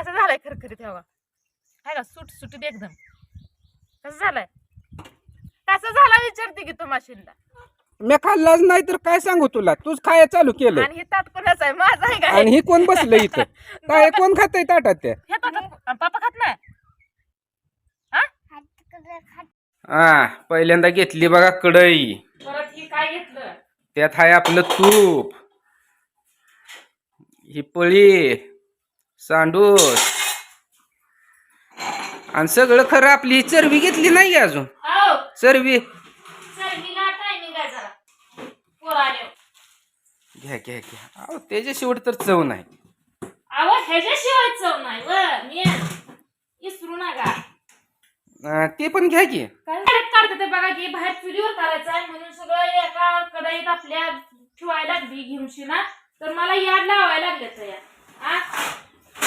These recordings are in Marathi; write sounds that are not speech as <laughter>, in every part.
कसं झालाय खरखरीत तेव्हा हाय का सुट सुटीत एकदम. कसं झालाय? कसं झाला विचारते की तू माशिनला मी खाल्लाच नाही तर काय सांगू तुला? तूच खाया चालू केलं आणि हे ताट कोणाचं आहे माझं आहे का आणि ही कोण बसलं इथं? <laughs> काय कोण खातय ताटात त्या? हे ताटात पापा खात नाही? हा पहिल्यांदा घेतली बघा कढई. परत ही काय घेतलं? त्यात आहे आपलं तूप. ही पळी. सांडूस. आणि सगळं खरं आपली ही चरबी घेतली नाही अजून? आओ चरबी. घ्या घ्या घ्या. अहो त्याच्या शेवट तर चव नाही. ते पण घ्या की. काय काढते ते बघा की बाहेर चुलीवर करायचं आहे म्हणून सगळं एका कढईत आपल्या ठेवायला लागली घेऊनशी ना तर मला याड लावायला लागले तर या?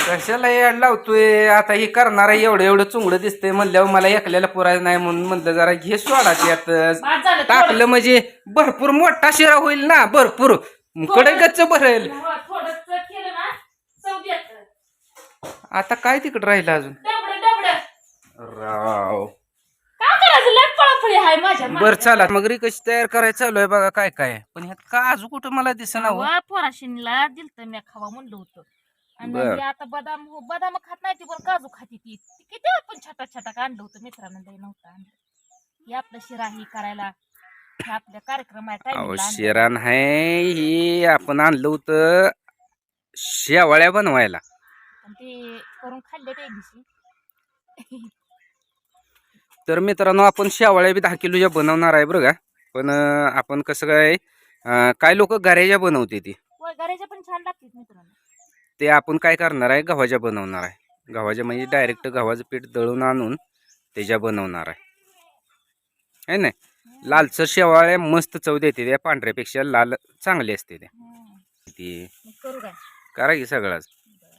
कशाला याड लावतोय? आता ही करणार आहे एवढं एवढं चुंगडं दिसतंय म्हणल्यावर मला एकल्याला पुरायचं नाही म्हणून म्हणलं जरा घे सोडा त्यात. बाद झालं टाकलं म्हणजे भरपूर मोठा शिरा होईल ना भरपूर. कडे गच्च भरेल. थोडस केलं ना चव देत. आता काय तिकडं राहिलं अजून? डबड डबड राव. काय करायचं? लय पळापळी आहे माझ्या बर चला. मग कशी तयार करायचं चालू आहे बघा काय काय. आहे. पण ह्यात काजू कुठं मला दिसना हो. दिलत मी खावा म्हणलं होतं. आणि बर. हे आता बदाम हो बदाम खात नाही ती पण काजू खाती ती. ती किती पण छटाक छटाक आणलं होतं मित्रांनो नव्हतं आणलं. हे आपलं शिरा ही करायला हे आपल्या कार्यक्रम आहे अहो. शिरान ही आपण आणलं होतं शेवाळ्या बनवायला. ते करून खाल्ले दिवशी. तर मित्रांनो आपण शेवाळ्या बी दहा किलोच्या बनवणार आहे बरं का. पण अं, आपण कसं काय अं, काय लोक गऱ्याच्या बनवते ती? होय घराच्या पण छान लागतात मित्रांनो. ते आपण काय करणार आहे गव्हाच्या बनवणार आहे. गव्हाच्या म्हणजे डायरेक्ट गव्हाचं पीठ दळून आणून त्याच्या बनवणार आहे. है ना? लालसर शेवाळ्या मस्त चव देते त्या पांढऱ्यापेक्षा लाल चांगली असते त्या. किती? करा की सगळाच.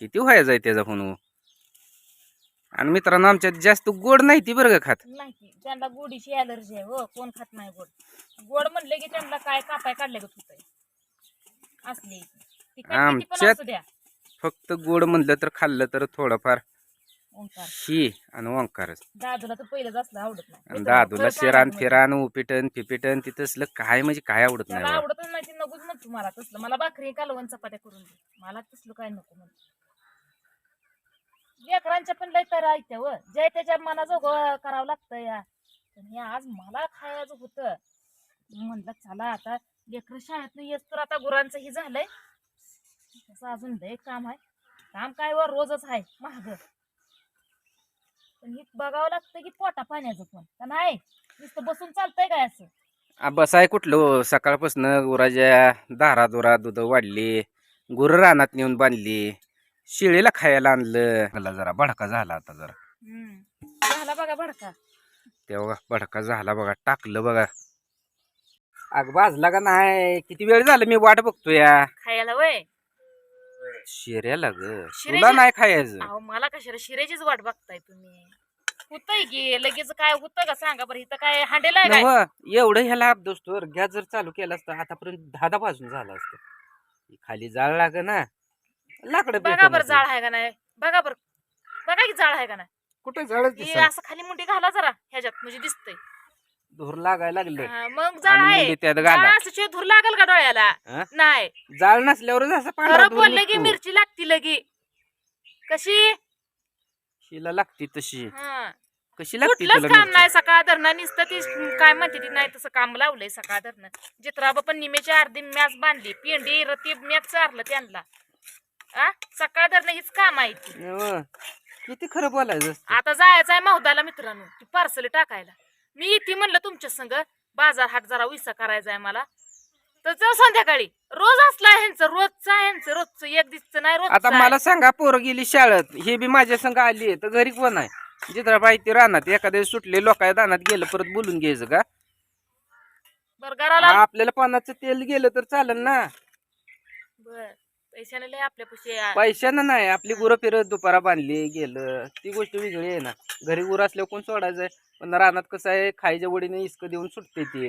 किती व्हायचं आहे त्याचा फोन हो? आणि मित्रांनो आमच्यात जास्त गोड नाही ती बरं का खात? नाही त्यांना गोडीची अलर्जी आहे हो कोण खात नाही गोड. गोड म्हणले की त्यांना काय कापाय काढले का असली. आमच्यात- फक्त गोड म्हणलं तर खाल्लं तर थोडंफार ओंकार. शी आणि ओंकारच. दादूला तर पहिलंच असलं आवडत आणि दादूला शिरान. फिरान उपिटन फिपिटन ती तसलं काय म्हणजे काय आवडत नाही त्याला बा. आवडतच नाही ती नकोच म्हणतो मला. तसलं मला भाकरी कालवण चपात्या करून दे. मला तसलं काय नको म्हणतो. लेकरांच्या पण लय तर ऐकत्या व. जय त्याच्या मनाजोगं करावं लागतं या. पण हे आज मला खायचं होतं. म्हणलं चला आता लेकर शाळेत येस तर आता गुरांचं हे झालंय. तसं अजून लय काम आहे. काम काय वर रोजच आहे महाग पण हे बघावं लागतं की पोटा पाण्याचं पण. का नाही? नुसतं बसून चालतंय काय असं? आ, बसाय कुठलं हो? सकाळपासून गुराच्या दारा दुरा दूध वाढली गुरं रानात नेऊन बांधली शिळीला खायला आणलं. मला जरा भडका झाला आता जरा. हम्म. झाला बघा भडका. तेव्हा भडका झाला बघा टाकलं बघा. अग भाजला का नाही? किती वेळ झालं मी वाट बघतो या. खायला वय? शिऱ्याला ग. शिऱ्याची- तुला नाही खायचं. अहो मला कशाला शिरेचीच वाट बघताय तुम्ही? होतय की लगेच काय होतं का सांगा बरं इथं काय हांडेला आहे काय? नव्ह, एवढं ह्याला अब्दोस तर गॅस जर चालू केला असता आतापर्यंत दहा दहा वाजून झाला असतं. खाली जाळ लाग ना. लाकडं बघा बरं. जाळ आहे का नाही? बघा बरं. बघा की जाळ आहे का नाही? कुठं हे दिसत? असं खाली मुंडी घाला जरा ह्याच्यात म्हणजे दिसतंय. धूर लागायला लागले हा, मग जाळ आणि आहे. मुंडी त्यात घाला. जाळ असं शिवाय धूर लागेल का डोळ्याला? हा? नाही. जाळ नसल्यावरच असं पांढरा खरं धूर बोललं की निघतो. मिरची लागती लगी. कशी? शिला लागती तशी. हा. कशी लागती कुठलंच तुला काम मिरची? नाही सकाळ धरणं नुसतं ती. काय म्हणते ती? नाही तसं काम लावलंय सकाळ धरणं. जित्राबा पण निमेची अर्धी मॅच बांधली. पेंडी रती मॅच चारलं त्यांना. आ? सकाळ धरणं हीच काम आहे ती. किती खरं बोलायचं असतं. आता जायचं आहे मौदाला मित्रांनो. ती पार्सल टाकायला. मी येते म्हणलं तुमच्या संग बाजार हाट जरा विसा करायचा आहे मला. तर जाऊ संध्याकाळी. रोज असला ह्यांचं रोजचं आहे ह्यांचं रोजचं एक दिवस नाही आता रोज मला सांगा पोरं गेली शाळेत हे बी माझ्या संग आली तर घरी कोण आहे? जित्राबाई ते रानात एखाद्या सुटले लोकांच्या दानात गेलं परत बोलून घ्यायचं का? बर घराला आपल्याला पानाचं तेल गेलं तर चालेल ना? बर. पैशाने लय आपल्या पैसे पैशानं नाही आपली गुरं फिरत दुपारा बांधली गेलं. ती गोष्ट वेगळी आहे ना. घरी गुरं असल्यावर कोण सोडायचंय? पण रानात कसं आहे खायच्या वडीने इस्क देऊन सुटते ती.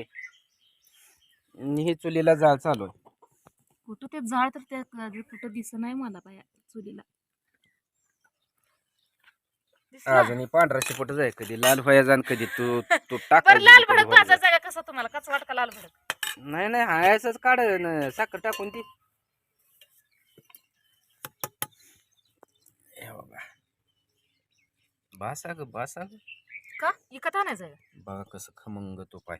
आणि हे चुलीला जाळ चालू आहे. कुठं ते जाळ तर त्या कुठं दिसत नाही मला बाया चुलीला. दिसला? अजून पांढरा शिपटच आहे कधी. लाल व्हायचा आणि कधी तू तू टाक बरं लाल भडक भाजायचा का? कसा तुम्हाला? कसा वाटका लाल भडक? नाही नाही हायच काढ न साखर टाकून ती हे बघा बासा ग बासा ग का? इकत आणायचं का? बघा कसं खमंग तूप आहे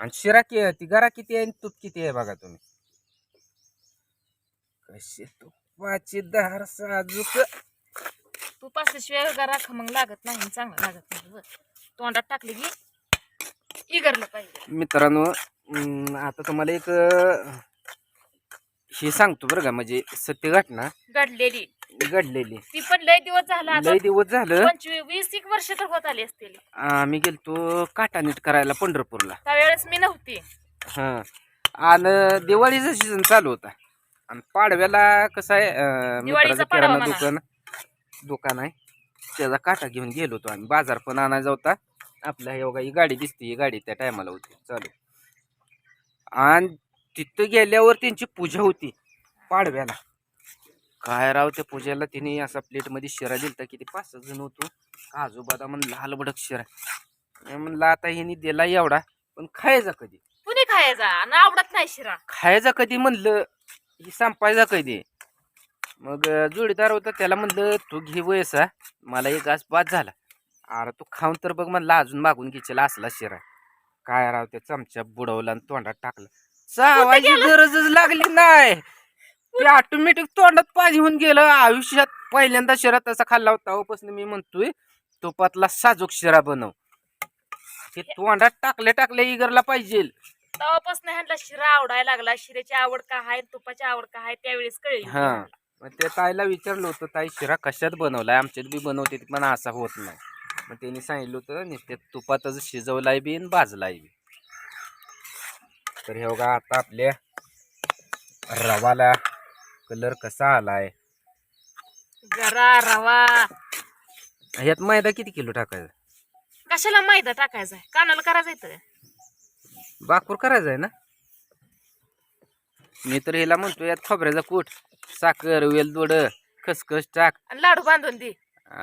आणि शिरा कि ती गरा किती आहे आणि तूप किती आहे बघा तुम्ही. कशी तुपाची धार साजूक. तू पाचल्याशिवाय गरा खमंग लागत नाही चांगलं लागत नाही बरं. तोंडात टाकली की इगरलं पाहिजे. मित्रांनो अं, आता तुम्हाला एक अं, हे सांगतो बरं का म्हणजे सत्य घटना. गडलेली घडलेली. ती पण लय दिवस झाला लय दिवस झालं. पंचवीस वीस एक वर्ष तर होत आली असतील. आम्ही गेलतो काटा नीट करायला पंढरपूरला. त्यावेळेस मी नव्हती. हा. आणि दिवाळीचा सीझन चालू होता. आणि पाडव्याला कसं आहे मित्राचं किराणा. दुकान दुकान आहे. त्याचा काटा घेऊन गेलो होतो आम्ही. बाजार पण आणायचा होता. आपल्या हे बघा ही गाडी दिसते ही गाडी त्या टायमाला होती. चालू. आणि तिथं गेल्यावर त्यांची पूजा होती पाडव्याला. काय राव त्या पूजेला तिने असा प्लेटमध्ये शिरा दिलता किती पाच सहा जण होतो. काजू बदाम आणि लाल भडक शिरा. मी म्हणलं आता हिने दिला एवढा पण खायचा कधी? कुणी खायचा? आणि आवडत नाही शिरा. खायचा कधी म्हणलं ही संपायचा कधी? मग जोडीदार होता त्याला म्हणलं तू घे वयसा मला एक घास बाद झाला. अरे तू खाऊन तर बघ म्हणला अजून मागून घ्यायला असला शिरा. काय राव त्या चमचा बुडवला आणि तोंडात टाकला. चावायची गरजच लागली नाही. ते ऑटोमॅटिक तोंडात पाणी होऊन गेलं. आयुष्यात पहिल्यांदा शिरा तसा खाल्ला होता. तेव्हापासून मी म्हणतोय तुपातला साजूक शिरा बनव. ते तोंडात टाकले टाकले इगरला पाहिजे. तेव्हापासून ह्यांना शिरा आवडायला लागला. शिऱ्याची आवड का आहे तुपाची आवड का आहे त्यावेळेस कळली. हा. मग त्या ताईला विचारलं होतं ताई शिरा कशात बनवलाय? आमच्यात बी बनवते पण असा होत नाही. मग त्यांनी सांगितलं होतं नुसत्या तुपातच शिजवलाय बी आणि भाजलाय बी. तर हे बघा आता आपल्या रवाला कलर कसा आलाय? गरा रवा. ह्यात मैदा किती किलो टाकायचा? कशाला मैदा टाकायचा? कानाला करायचं इथं बाकूर करायचा आहे ना? मी तर ह्याला म्हणतो यात खोबऱ्याचा कूट साखर वेलदोड खसखस टाक. आणि लाडू बांधून दे.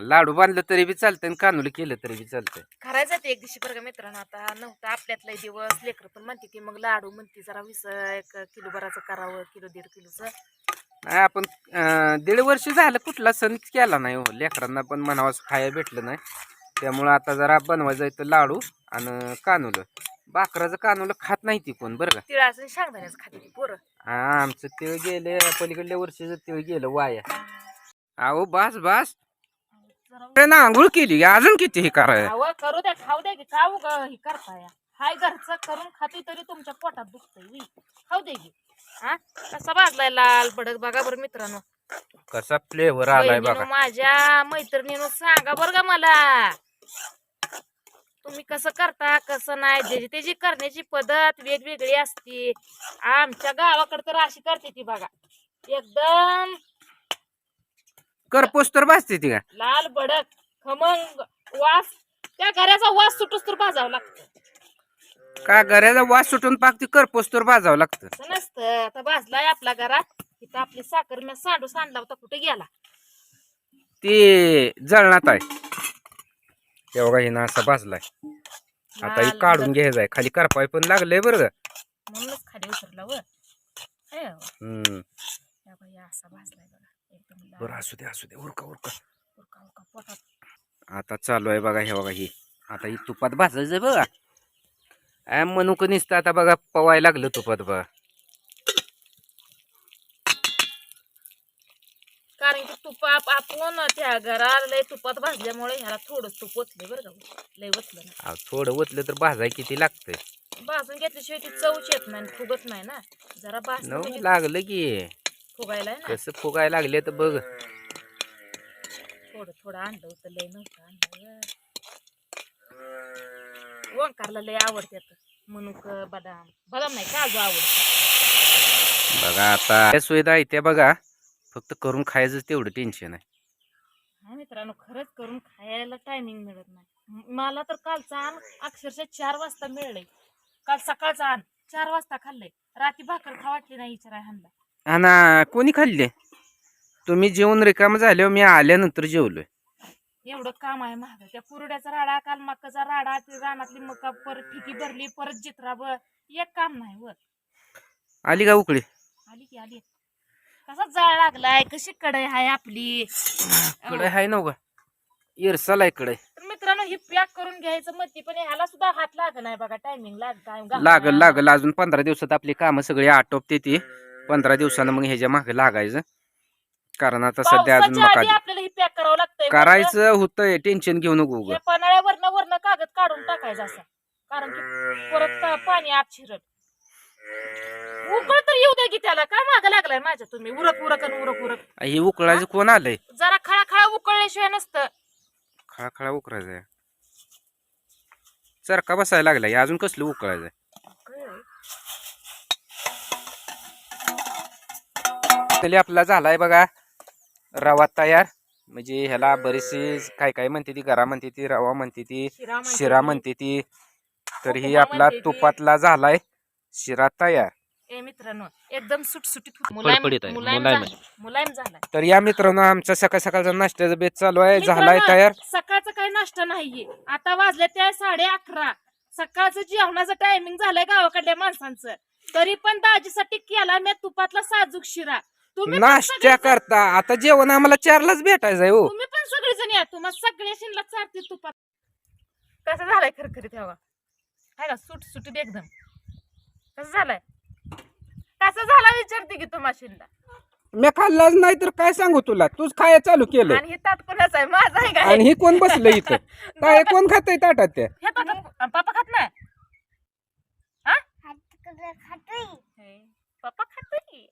लाडू बांधलं तरी बी चालतंय आणि कानुलं केलं तरी बी चालतंय. करायचं ते एक दिवशी बरं का मित्रांनो. आता नव्हतं आपल्यातला दिवस. लेकर पण म्हणते की मग लाडू म्हणते जरा वीस एक किलो भराचं करावं किलो दीड किलोचं. आपण दीड वर्ष झालं कुठला सण केला नाही हो. लेकरांना पण म्हणावं खायला भेटलं नाही. त्यामुळं आता जरा बनवायचं इथं लाडू आणि कानुलं. बाकराचं कानुलं खात नाही ती कोण बरं का? तिळाचं शेंगदाण्याचं खाते पोरं. हा आमचं तिळ गेले पलीकडल्या वर्षीचं तिळ गेलं वाया. अहो बास बास. आंघोळ केली अजून किती हे कराय खावं करू द्या खाऊ द्या की उग हे करताय? हाय घरचं करून खातोय तरी तुमच्या पोटात दुखतंय वी. खाऊ दे की. हा? कसा भाजलाय लाल भडक बघा बरं मित्रांनो. कसा फ्लेवर आलाय बहिणीनो, बघा. माझ्या मैत्रिणीनं सांगा बरं का मला. तुम्ही कसं करता कसं नाही? ज्याची त्याची करण्याची पद्धत वेगवेगळी असते. आमच्या गावाकडे तर अशी करते ती बघा. एकदम करपोस तर भाजते ती का? लाल भडक खमंग वास. त्या घराचा वास सुटूस तर भाजावं लागतं. का गऱ्याचा वास सुटून पाक ती करपोस तर भाजावं लागतं. असं नसतं. आता भाजलाय आपला घरात. इथं आपली साखर मी सांडू सांडला होता कुठे गेला? ते जळणात आहे. ते बघा हिनं असा भाजलाय. आता ही काढून भडक. घ्यायचंय. खाली करपाय पण लागलंय बरं का. म्हणूनच खाली उतरला व. हम्म. या बाई, असा भाजलाय बघा. एकदम लाल. बरं असू दे असू दे. उरका उरका. उरका उरका पोटात. आता चालू आहे बघा हे बघा ही. आता ही तुपात भाजायचं बघा. आ मनुक नुसतं आता बघा पवाय लागलं तुपात बघा कारण की तुपा आपण त्या घराला लय तुपात भाजल्यामुळे ह्याला थोडंच तुप ओतले बरं का. लय ओतलं ना. अहो, थोडं ओतलं तर भाजाय किती लागतंय? भाजून घेतल्याशिवाय ती चवच येत नाही आणि फुगत नाही ना. जरा भाजून नव म्हणजे लागलं की. फुगायला आहे ना. कसं फुगायला लागले तर बघ. थोडं थोडं आणलं होतं लय नव्हतं आणलं. ओंकारला लय आवडतात मनुक बदाम. बदाम नाही काजू आवडतं. बघा आता त्या सुविधा आहे त्या बघा. फक्त करून खायचं तेवढं टेन्शन आहे. हा मित्रांनो खरंच करून खायला टायमिंग मिळत नाही. मला तर कालचा आण अक्षरशः चार वाजता मिळलंय. काल सकाळचा आण. चार वाजता खाल्लंय. रात्री भाकर खा वाटली नाही विचाराय हाणला आणि कोणी खाल्ले? तुम्ही जेवण रिकाम झाल्यावर मी आल्यानंतर जेवलोय. एवढं काम आहे महाग त्या कुरड्याचा राडा काल मकाचा राडा ते रानातली मका परत ठिकी भरली परत जित्राब एक काम नाही व आली का उकळी? आली की आली. कसा जाळ लागलाय कशी कढई आहे आपली? कडे आहे ना का इरसाला इकडे तर मित्रांनो ही पॅक करून घ्यायचं म्हणते पण ह्याला सुद्धा हात लाग नाही बघा टायमिंग लाग लागल लागल. अजून पंधरा दिवसात आपली कामं सगळी आटोपते ती. पंधरा दिवसानं मग ह्याच्या मागे लागायचं. कारण आता सध्या अजून पावसाच्या मका आधी आपल्याला ही पॅक करावं लागतंय. करायचं होतंय टेन्शन घेऊ नको उगं. पन्हाळ्यावरनं वरनं कागद काढून टाकायचा असा. कारण की परत का पाणी आत शिरत उकळ तर येऊ द्या की त्याला. काय माग लागलाय माझ्या तुम्ही? उरक उरक आणि उरक उरक. हे उकळायचं कोण आलंय? जरा खळा खळा उकळल्याशिवाय नसतं. खळा खळा उकरायचं आहे. चरका बसायला लागलाय. अजून कसलं उकळायचं तरी आपला झालाय बघा. रवा तयार. म्हणजे ह्याला बरीचशी काय काय म्हणते ती गरा म्हणते ती रवा म्हणते ती शिरा म्हणते ती. तर ही आपला. तुपातला झालाय शिरा तयार. ए मित्रांनो एकदम सुटसुटीत होत- मुलायम फडफडीत आहे, मुलायम मुलायम झालाय. मुलायम झालाय. तर या मित्रांनो आमचा सकाळ सकाळचा नाश्त्याचा बेत चालू आहे झालाय मित्रांनो, तयार. सकाळचा काही नाश्ता नाहीये. आता वाजले त्या साडे अकरा. सकाळचं जेवणाचं टायमिंग झालंय गावाकडल्या माणसांचं. तरी पण दाजीसाठी केला मी तुपातला साजूक शिरा. तुम्ही पण नाश्त्या सगळेजण- करता. आता जेवण आम्हाला चारलाच भेटायचं आहे हो. तुम्ही पण सगळेजण या. तुम्हाला सगळ्या शिनला चारते तुपात. कसं झालंय खरखरीत हवा आहे का सुट सुटीत एकदम. कसं झालंय? कसं झाला विचारते की तुम्हा शिनला मी खाल्लाच नाही तर काय सांगू तुला? तूच खाया चालू केलं. आणि हे ताट कोणाचं आहे माझं आहे का? आणि ही कोण बसलं इथं? <laughs> काय कोण खातय ताटात त्या हे ताटात पप्पा खात नाही? हा? हे, पप्पा खातोय